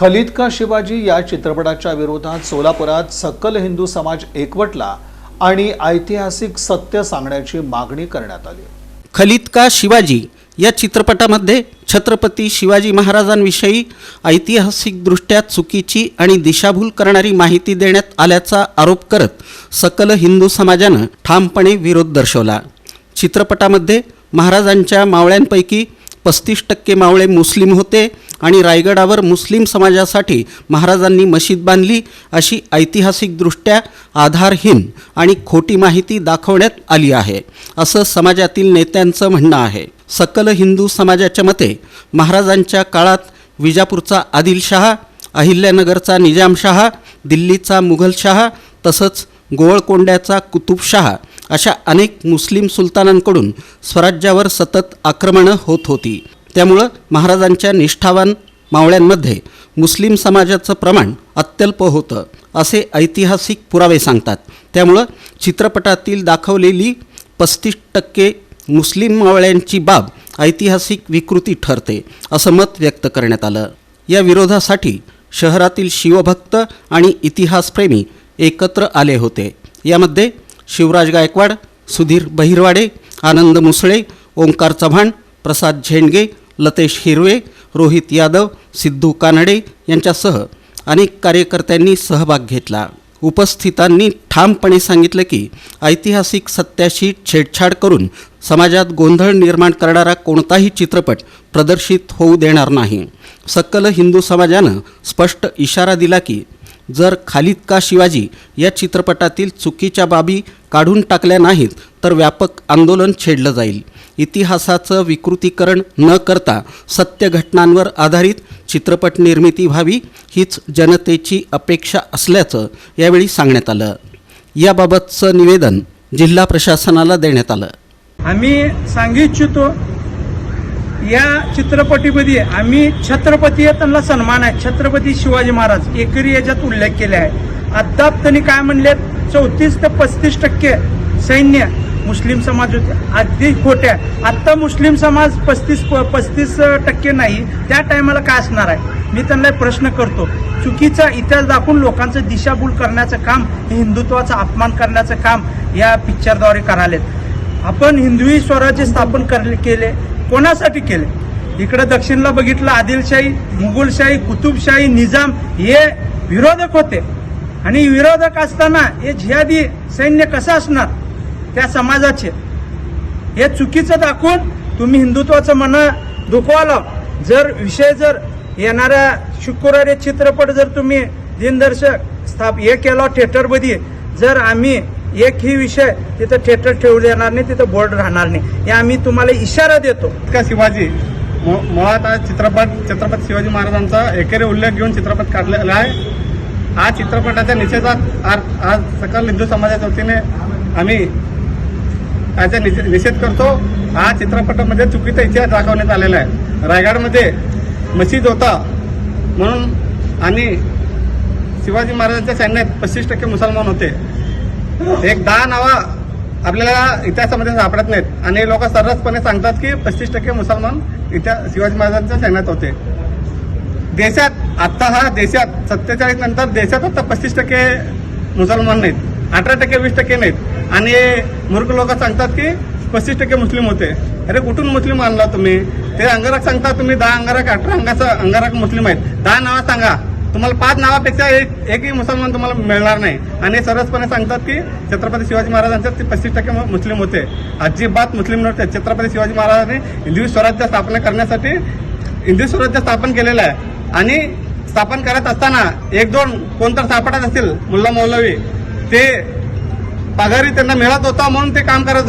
Khalid का शिवाजी या चित्रपटाच्या विरोधात सोलापुरात सकल हिंदू समाज एकवटला आणि ऐतिहासिक सत्य सांगण्याची मागणी करण्यात आली. खलिद का शिवाजी या चित्रपटामध्ये छत्रपती शिवाजी महाराजांविषयी ऐतिहासिकदृष्ट्या चुकीची आणि दिशाभूल करणारी माहिती देण्यात आल्याचा आरोप करत सकल हिंदू समाजानं ठामपणे विरोध दर्शवला. चित्रपटामध्ये महाराजांच्या मावळ्यांपैकी पस्तीस टक्के मावळे मुस्लिम होते आणि रायगडावर मुस्लिम समाजासाठी महाराजांनी मशीद बांधली अशी ऐतिहासिकदृष्ट्या आधारहीन आणि खोटी माहिती दाखवण्यात आली आहे असं समाजातील नेत्यांचं म्हणणं आहे. सकल हिंदू समाजाच्या मते महाराजांच्या काळात विजापूरचा आदिलशहा अहिल्यानगरचा निजामशहा दिल्लीचा मुघलशहा तसंच गोवळकोंड्याचा कुतुबशहा अशा अनेक मुस्लिम सुलतानांकडून स्वराज्यावर सतत आक्रमणं होत होती. त्यामुळं महाराजांच्या निष्ठावान मावळ्यांमध्ये मुस्लिम समाजाचं प्रमाण अत्यल्प होतं असे ऐतिहासिक पुरावे सांगतात. त्यामुळं चित्रपटातील दाखवलेली पस्तीस टक्के मुस्लिम मावळ्यांची बाब ऐतिहासिक विकृती ठरते असं मत व्यक्त करण्यात आलं. या विरोधासाठी शहरातील शिवभक्त आणि इतिहासप्रेमी एकत्र आले होते. यामध्ये शिवराज गायकवाड सुधीर बहिरवाडे आनंद मुसळे ओंकार चव्हाण प्रसाद झेंडगे लतेश हिरवे रोहित यादव सिद्धू कानडे यांच्यासह अनेक कार्यकर्त्यांनी सहभाग घेतला. उपस्थितांनी ठामपणे सांगितलं की ऐतिहासिक सत्याशी छेडछाड करून समाजात गोंधळ निर्माण करणारा कोणताही चित्रपट प्रदर्शित होऊ देणार नाही. सकल हिंदू समाजानं स्पष्ट इशारा दिला की जर खालिद का शिवाजी या चित्रपटातील चुकीच्या बाबी काढून टाकल्या नाहीत तर व्यापक आंदोलन छेडलं जाईल. इतिहासाचं विकृतीकरण न करता सत्य घटनांवर आधारित चित्रपट निर्मिती व्हावी हीच जनतेची अपेक्षा असल्याचं यावेळी सांगण्यात आलं. याबाबतचं निवेदन जिल्हा प्रशासनाला देण्यात आलं. आम्ही सांगू इच्छितो या चित्रपटीमध्ये आम्ही छत्रपती आहे त्यांना सन्मान आहे. छत्रपती शिवाजी महाराज एकरी याच्यात उल्लेख केले आहे. अद्याप त्यांनी काय म्हणले चौतीस ते पस्तीस टक्के सैन्य मुस्लिम समाज होते. अगदी खोट्या आत्ता मुस्लिम समाज पस्तीस पस्तीस टक्के नाही त्या टायमाला काय असणार आहे? मी त्यांना प्रश्न करतो. चुकीचा इतिहास दाखवून लोकांचं दिशाभूल करण्याचं काम हे हिंदुत्वाचा अपमान करण्याचं काम या पिक्चरद्वारे करालेत. आपण हिंदवी स्वराज्य स्थापन कर केले. कोणासाठी केले? इकडे दक्षिणला बघितलं आदिलशाही मुघलशाही कुतुबशाही निजाम हे विरोधक होते. आणि विरोधक असताना हे जिहादी सैन्य कसं असणार? त्या समाजाचे. हे चुकीचं दाखवून तुम्ही हिंदुत्वाचं मन दुखवालं. जर विषय जर येणाऱ्या शुक्रवारी चित्रपट जर तुम्ही दिनदर्शक स्थाप हे केला थिएटरमध्ये जर आम्ही एक ही विषय तिथं थिएटर ठेवू देणार नाही तिथं बोर्ड राहणार नाही. हे आम्ही तुम्हाला इशारा देतो. का शिवाजी मुळात आज चित्रपट छत्रपती शिवाजी महाराजांचा एकेरी उल्लेख घेऊन चित्रपट काढलेला आहे. हा चित्रपटाच्या निषेधात आज आज सकल हिंदू समाजाच्या वतीने आम्ही त्याचा निषे- निषेध करतो. हा चित्रपटामध्ये चुकीचा इतिहास दाखवण्यात आलेला आहे. रायगडमध्ये मशीद होता. म्हणून आणि शिवाजी महाराजांच्या सैन्यात पस्तीस टक्के मुसलमान होते. एक दहा नावं आपल्याला इतिहासामध्ये सापडत नाहीत. आणि लोक सर्रासपणे सांगतात की पस्तीस टक्के मुसलमान इतिहास शिवाजी महाराजांच्या सैन्यात होते. देशात आत्ता हा देशात सत्तेचाळीस नंतर देशात आता पस्तीस टक्के मुसलमान नाहीत. अठरा टक्के वीस टक्के नाहीत. आणि मूर्ख लोक सांगतात की पस्तीस टक्के मुस्लिम होते. अरे कुठून मुस्लिम आणला तुम्ही? ते अंगारक सांगता तुम्ही. दहा अंगारक अठरा अंगाचा अंगारक मुस्लिम आहेत. दहा नावं सांगा. तुम्हाला पाच नावापेक्षा एक एकही मुसलमान तुम्हाला मिळणार नाही. आणि सरसपणे सांगतात की छत्रपती शिवाजी महाराजांचे ते पस्तीस टक्के मुस्लिम होते. अजिबात मुस्लिम नव्हते. छत्रपती शिवाजी महाराजांनी हिंदवी स्वराज्य स्थापना करण्यासाठी हिंदवी स्वराज्य स्थापन केलेलं आहे. आणि स्थापन करत असताना एक दोन कोणतर सापडत असतील मुल्ला मौलवी ते पगारी त्यांना मिळत होता म्हणून ते काम करत होते.